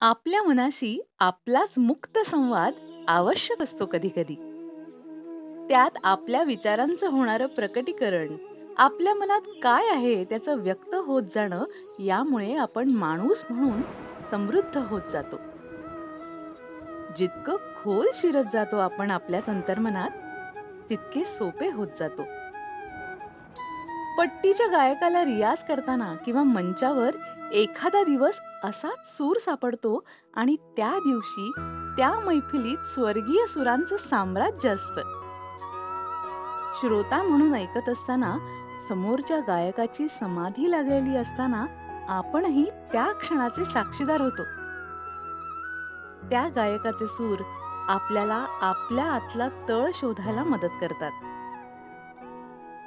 आपल्या मनाशी आपलाच मुक्त संवाद आवश्यक असतो कधी कधी त्यात आपल्या विचारांचं होणारं प्रकटीकरण आपल्या मनात काय आहे त्याचं व्यक्त होत जाणं यामुळे आपण माणूस म्हणून समृद्ध होत जातो. जितकं खोल शिरत जातो आपण आपल्याच अंतर्मनात तितके सोपे होत जातो. पट्टीच्या गायकाला रियाज करताना किंवा मंचावर एखादा दिवस असाच सूर सापडतो आणि त्या दिवशी त्या मैफिलीत स्वर्गीय सुरांचं साम्राज्य असतं. श्रोता म्हणून ऐकत असताना समोरच्या गायकाची समाधी लागलेली असताना आपणही त्या क्षणाचे साक्षीदार होतो. त्या गायकाचे सूर आपल्याला आपल्या आतला तळ शोधायला मदत करतात.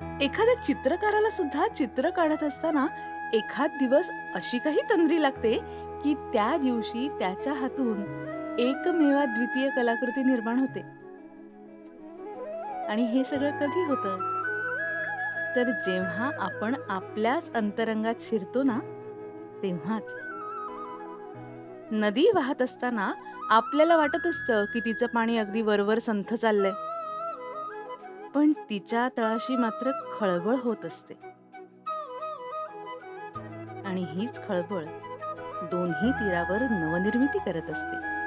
एखाद्या चित्रकाराला सुद्धा चित्र काढत असताना एखाद दिवस अशी काही तंद्री लागते की त्या दिवशी त्याच्या हातून एकमेवा द्वितीय कलाकृती निर्माण होते. आणि हे सगळं कधी होतं? तर जेव्हा आपण आपल्याच अंतरंगात शिरतो ना तेव्हाच. नदी वाहत असताना आपल्याला वाटत असतं की तिचं पाणी अगदी वरवर संथ चाललंय. पण तिच्या तळाशी मात्र खळबळ होत असते. आणि हीच खळबळ दोन्ही तीरावर नवनिर्मिती करत असते.